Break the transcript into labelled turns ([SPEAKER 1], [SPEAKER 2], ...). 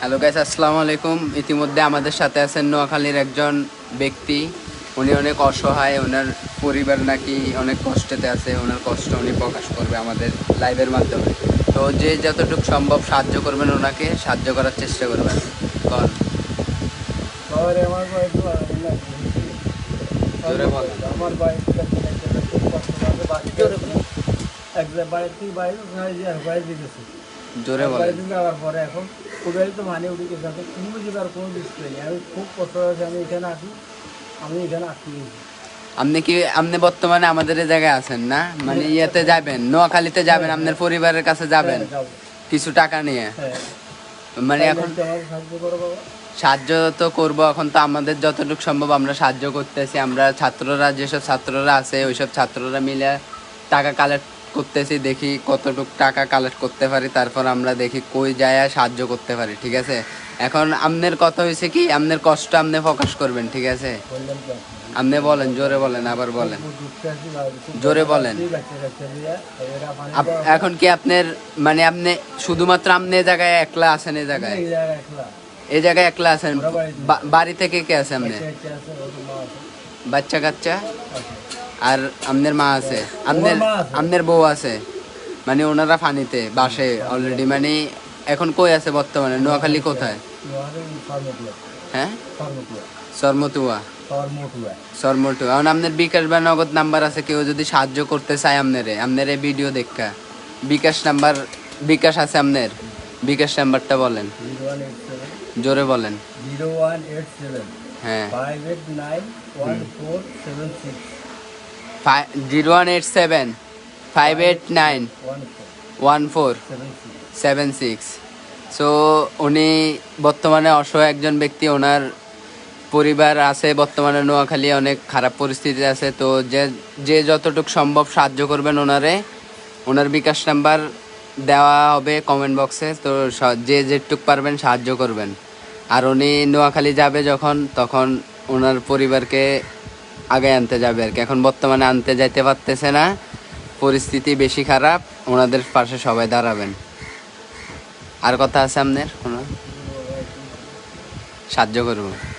[SPEAKER 1] Hello guys আসসালামু আলাইকুম। ইতিমধ্যে আমাদের সাথে আছেন নোয়াখালীর একজন ব্যক্তি। উনি অনেক অসহায় ওনার পরিবার নাকি অনেক কষ্টেতে আছে ওনার কষ্ট উনি প্রকাশ করবে আমাদের লাইভের মাধ্যমে। তো যে যতটুকু সম্ভব সাহায্য করবেন ওনাকে সাহায্য করার চেষ্টা করবেন। কন
[SPEAKER 2] আমার বাড়ি তো আর না।
[SPEAKER 1] জোরে বল।
[SPEAKER 2] যাওয়ার পরে এখন ওটাই তো মানে উঠে গেছে কোনো জায়গার কোনো ডিসপ্লে নেই। আমি খুব কষ্ট হয়েছে আমি এখানে আসি আমি এখানে আসি
[SPEAKER 1] আপনি কি আপনি বর্তমানে আমাদের এই জায়গায় আছেন না? মানে ইয়েতে যাবেন নোয়াখালীতে যাবেন আপনার পরিবারের কাছে যাবেন? কিছু টাকা নিয়ে?
[SPEAKER 2] হ্যাঁ।
[SPEAKER 1] মানে এখন
[SPEAKER 2] সাহায্য
[SPEAKER 1] তো করব এখন তো আমাদের যতটুকু সম্ভব আমরা সাহায্য করতেছি। আমরা ছাত্ররা যেসব ছাত্ররা আছে ওইসব ছাত্ররা মিলে টাকা কালেক্ট করতেছি, দেখি কতটুকু টাকা কালেক্ট করতে পারি, তারপর আমরা দেখি কই যায় সাহায্য করতে পারি, ঠিক আছে? এখন আপনার কথা হয়েছে কি আপনার কষ্ট আপনি প্রকাশ করবেন, ঠিক আছে? আপনি বলেন, জোরে বলেন, আবার বলেন। জোরে বলেন। এখন কি আপনার মানে আপনি শুধুমাত্র আপনি জায়গায় একলা আছেন এই জায়গায়?
[SPEAKER 2] এই জায়গায় একলা
[SPEAKER 1] আছেন? বাড়ি থেকে কে আছে আপনি
[SPEAKER 2] বাচ্চা কাচ্চা
[SPEAKER 1] আর আপনার মা আছে।
[SPEAKER 2] আছে।
[SPEAKER 1] আপনার বউ আছে। মানে ওনারা ফানিতে বাসে অলরেডি মানে এখন কই আছে বর্তমানে? নোয়াখালী কোথায়? হ্যাঁ?
[SPEAKER 2] সরমতুয়া।
[SPEAKER 1] এখন আপনার বিকাশ বা নগদ নাম্বার আছে কেউ যদি সাহায্য করতে চায় আপনারে আপনার এই ভিডিও দেখা। বিকাশ নাম্বার বিকাশ আছে আপনার বিকাশ নাম্বারটা বলেন। জোরে বলেন।
[SPEAKER 2] 0187
[SPEAKER 1] হ্যাঁ।
[SPEAKER 2] 589147
[SPEAKER 1] zero one eight seven five eight nine one four seven six so উনি বর্তমানে অসহায় একজন ব্যক্তি, ওনার পরিবার আছে বর্তমানে নোয়াখালী, অনেক খারাপ পরিস্থিতি আছে। তো যে যে যতটুকু সম্ভব সাহায্য করবেন ওনারে। ওনার বিকাশ নাম্বার দেওয়া হবে কমেন্ট বক্সে তো যে যেটুক পারবেন সাহায্য করবেন। আর উনি নোয়াখালী যাবে যখন, তখন ওনার পরিবারকে আগে আনতে যাবে আর কি। এখন বর্তমানে আনতে যাইতে পারতেছে না, পরিস্থিতি বেশি খারাপ, ওনাদের পাশে সবাই দাঁড়াবেন। আর কথা আছে আপনার কোনো? সাহায্য করব।